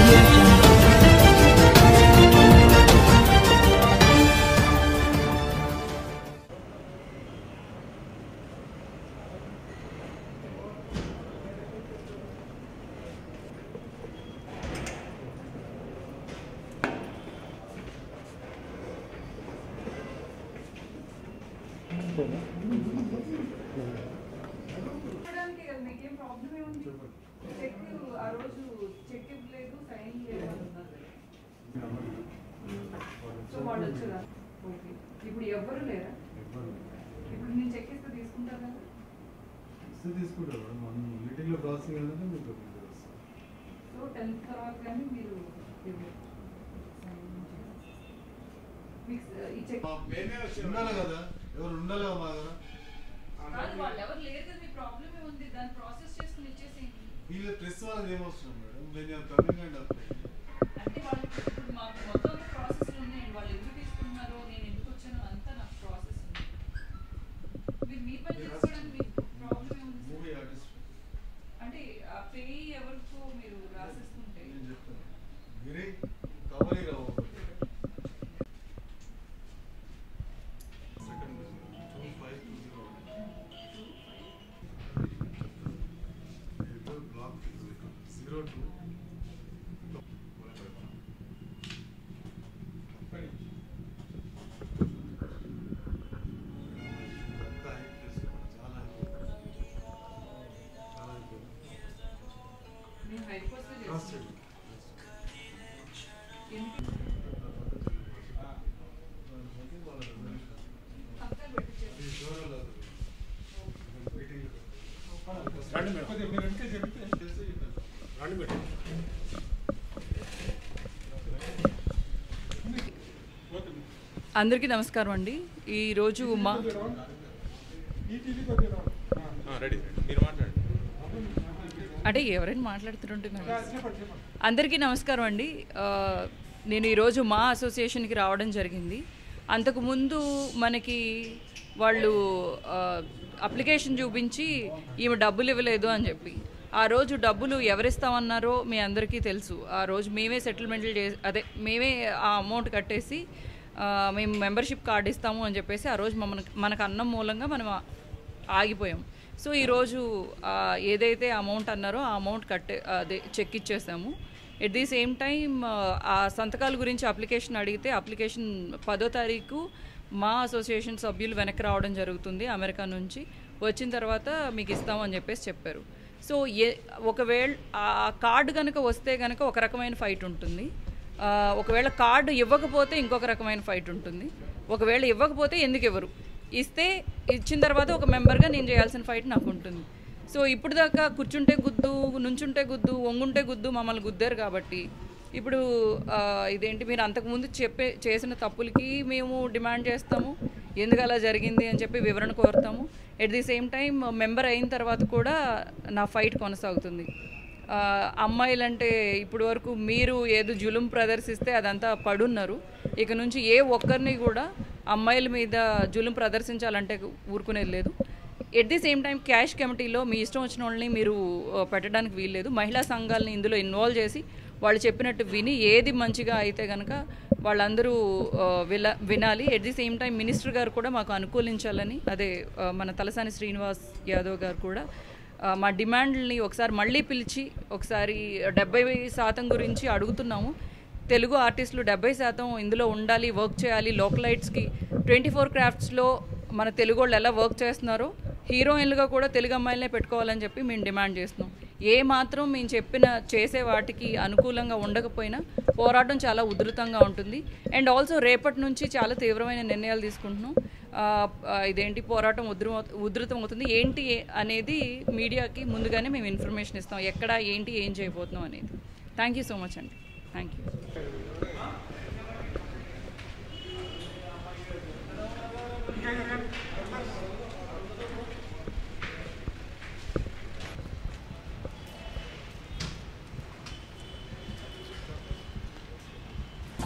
audio jungle. చూడడానికి కదా మీకేం ప్రాబ్లం ఏముంది చెక్ ఆ రోజు చెక్ ఇవ్వలేదు సైన్ లేదు సో వాళ్ళు వచ్చారా. ఓకే. ఇప్పుడు ఎవ్వరు లేరా? ఇప్పుడు నేను చెక్ ఇస్తే తీసుకుంటారు కదా. ఇస్తే తీసుకుంటారు మనం మీటింగ్లో ప్రాసెసింగ్ ఏంటంటే మీకు అప్పుడు వస్తాం సో టెన్త్ తర్వాత కానీ మీరు ఉండాలి కదా. ఎవరు ఉండాలి మా దగ్గర? కాదు వాళ్ళు ఎవరు లేరు కదా మీ ప్రాబ్లం. వీళ్ళ ప్రెస్ వాళ్ళది ఏమవసరం మేడం? నేను అప్లై అంటే వాళ్ళు ఇప్పుడు మాకు మొత్తం ప్రాసెస్ ఉన్నాయండి వాళ్ళు ఎందుకు తీసుకున్నారో నేను ఎందుకు వచ్చానో? అంతా నాకు ప్రాసెస్ ఉంది. మీరు మీ పని చేసుకోవడానికి మీకు ప్రాబ్లం ఏముంది మూవీ ఆర్టిస్ట్ అంటే ఆ పే ఎవరికో మీరు రాసేసుకుంటే నేను చెప్తాను. మీరే అందరికీ నమస్కారం అండి. ఈరోజు మా ఈ టీవీ కొద్దిగా రెడీ. మీరు మాట్లాడండి. అంటే ఎవరైనా మాట్లాడుతుంటే నాకు చెప్పండి చెప్పండి. అందరికీ నమస్కారం అండి. నేను ఈరోజు మా అసోసియేషన్కి రావడం జరిగింది. అంతకుముందు మనకి వాళ్ళు అప్లికేషన్ చూపించి ఈమె డబ్బులు ఇవ్వలేదు అని చెప్పి. ఆ రోజు డబ్బులు ఎవరిస్తామన్నారో మీ అందరికీ తెలుసు. ఆ రోజు మేమే సెటిల్మెంట్లు చే అదే మేమే ఆ అమౌంట్ కట్టేసి మేము మెంబర్షిప్ కార్డు ఇస్తాము అని చెప్పేసి ఆ రోజు మమ్మల్ని మనకు అన్నం మూలంగా మనం ఆగిపోయాం. సో ఈరోజు ఆ, ఏదైతే అమౌంట్ అన్నారో ఆ అమౌంట్ కట్టే అదే చెక్ ఇచ్చేసాము. ఎట్ ది సేమ్ టైం ఆ సంతకాల గురించి అప్లికేషన్ అడిగితే అప్లికేషన్ పదో తారీఖు మా అసోసియేషన్ సభ్యులు వెనక్కి రావడం జరుగుతుంది అమెరికా నుంచి. వచ్చిన తర్వాత మీకు ఇస్తామని చెప్పేసి చెప్పారు. సో ఏ ఒకవేళ ఆ కార్డు కనుక వస్తే కనుక ఒక రకమైన ఫైట్ ఉంటుంది. ఒకవేళ కార్డు ఇవ్వకపోతే ఇంకొక రకమైన ఫైట్ ఉంటుంది. ఒకవేళ ఇవ్వకపోతే ఎందుకు ఇవ్వరు? ఇస్తే ఇచ్చిన తర్వాత ఒక మెంబర్గా నేను చేయాల్సిన ఫైట్ నాకు ఉంటుంది. సో ఇప్పుడు దాకా కూర్చుంటే గుద్దు నుంచుంటే గుద్దు వంగుంటే గుద్దు మమ్మల్ని గుద్దారు కాబట్టి ఇప్పుడు ఇదేంటి మీరు అంతకుముందు చెప్పే చేసిన తప్పులకి మేము డిమాండ్ చేస్తాము. ఎందుకు అలా జరిగింది అని చెప్పి వివరణ కోరుతాము. At the same time member అయిన తర్వాత కూడా నా ఫైట్ కొనసాగుతుంది. అమ్మాయిలంటే ఇప్పటి వరకు మీరు ఏదో జులుం ప్రదర్శిస్తే అదంతా పడున్నారు. ఇక నుంచి ఏ ఒక్కరిని కూడా అమ్మాయిల మీద జులుం ప్రదర్శించాలంటే ఊరుకునేది లేదు. At the same time cash కమిటీలో మీ ఇష్టం వచ్చిన వాళ్ళని మీరు పెట్టడానికి వీల్లేదు. మహిళా సంఘాలని ఇందులో ఇన్వాల్వ్ చేసి వాళ్ళు చెప్పినట్టు విని ఏది మంచిగా అయితే కనుక వాళ్ళందరూ విల వినాలి. At the same time minister గారు కూడా మాకు అనుకూలించాలని అదే మన తలసాని శ్రీనివాస్ యాదవ్ గారు కూడా మా డిమాండ్ని ఒకసారి మళ్ళీ పిలిచి ఒకసారి డెబ్బై శాతం గురించి అడుగుతున్నాము. తెలుగు ఆర్టిస్టులు డెబ్బై శాతం ఇందులో ఉండాలి వర్క్ చేయాలి. లోకలైట్స్కి ట్వంటీ ఫోర్ క్రాఫ్ట్స్లో మన తెలుగు వాళ్ళు ఎలా వర్క్ చేస్తున్నారో హీరోయిన్లుగా కూడా తెలుగు అమ్మాయిలనే పెట్టుకోవాలని చెప్పి మేము డిమాండ్ చేస్తున్నాం. ఏ మాత్రం మేము చెప్పిన చేసే వాటికి అనుకూలంగా ఉండకపోయినా పోరాటం చాలా ఉధృతంగా ఉంటుంది. అండ్ ఆల్సో రేపటి నుంచి చాలా తీవ్రమైన నిర్ణయాలు తీసుకుంటున్నాం. ఇదేంటి పోరాటం ఉధృ ఉధృతం అవుతుంది. ఏంటి అనేది మీడియాకి ముందుగానే మేము ఇన్ఫర్మేషన్ ఇస్తాం. ఎక్కడ ఏంటి ఏం చేయబోతున్నాం అనేది. థ్యాంక్ యూ సో మచ్ అండి. Thank you